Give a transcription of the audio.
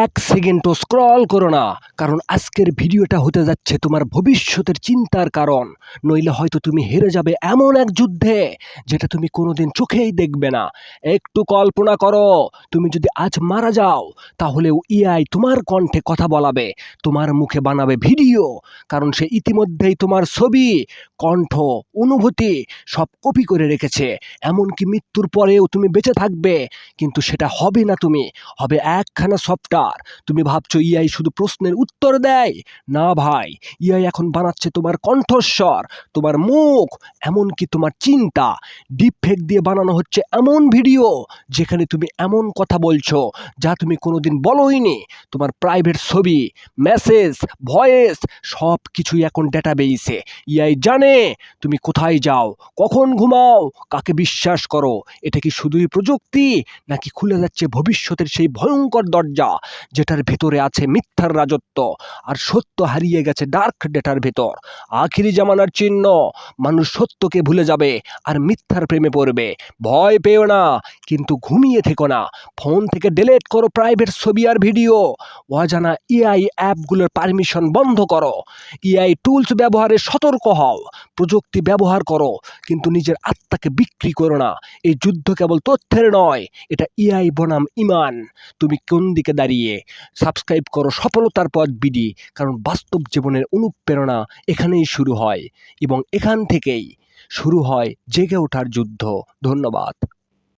এক সেকেন্ডও স্ক্রল করো না। কারণ আজকের ভিডিওটা হতে যাচ্ছে তোমার ভবিষ্যতের চিন্তার কারণ। নইলে হয়তো তুমি হেরে যাবে এমন এক যুদ্ধে, যেটা তুমি কোনোদিন চোখেই দেখবে না। একটু কল্পনা করো, তুমি যদি আজ মারা যাও, তাহলেও ইআই তোমার কণ্ঠে কথা বলাবে, তোমার মুখে বানাবে ভিডিও। কারণ সে ইতিমধ্যেই তোমার ছবি, কণ্ঠ, অনুভূতি সব কপি করে রেখেছে। এমনকি মৃত্যুর পরেও তুমি বেঁচে থাকবে, কিন্তু সেটা হবে না তুমি। হবে একখানা সফটওয়্যার তুমি ভাবছ ইআই শুধু প্রশ্নের উত্তর দেয়? না ভাই ইআই এখন বানাচ্ছে তোমার কণ্ঠস্বর, তোমার মুখ, এমনকি তোমার চিন্তা। ডিপ ডিপফেক দিয়ে বানানো হচ্ছে এমন ভিডিও যেখানে তুমি এমন কথা বলছো যা তুমি কোনোদিন বলোইনি। তোমার প্রাইভেট ছবি, মেসেজ, ভয়েস সব কিছুই এখন ডেটাবেইসে। ইআই জানে তুমি কোথায় যাও, কখন ঘুমাও, কাকে বিশ্বাস করো? এটা কি শুধুই প্রযুক্তি, নাকি খুলে যাচ্ছে ভবিষ্যতের সেই ভয়ঙ্কর দরজা? যেটার ভেতরে আছে মিথ্যার রাজত্ব। আর সত্য হারিয়ে গেছে ডার্ক ডেটার ভেতর। আখিরি জামানার চিহ্ন। মানুষ সত্যকে ভুলে যাবে আর মিথ্যার প্রেমে পড়বে। ভয় পেও না, কিন্তু ঘুমিয়ে থেকো না। ফোন থেকে ডিলেট করো প্রাইভেট ছবি আর ভিডিও অজানা এআই অ্যাপগুলোর পারমিশন বন্ধ করো। এআই টুলস ব্যবহারে সতর্ক হও। প্রযুক্তি ব্যবহার করো, কিন্তু নিজের আত্মাকে বিক্রি করো না। এই যুদ্ধ কেবল তথ্যের নয়, এটা ইআই বনাম ইমান। তুমি কোন দিকে দাঁড়িয়ে সাবস্ক্রাইব করো সফলতার পথ বিডি, কারণ বাস্তব জীবনের অনুপ্রেরণা এখানেই শুরু হয় এবং এখান থেকেই শুরু হয় জেগে ওঠার যুদ্ধ। ধন্যবাদ।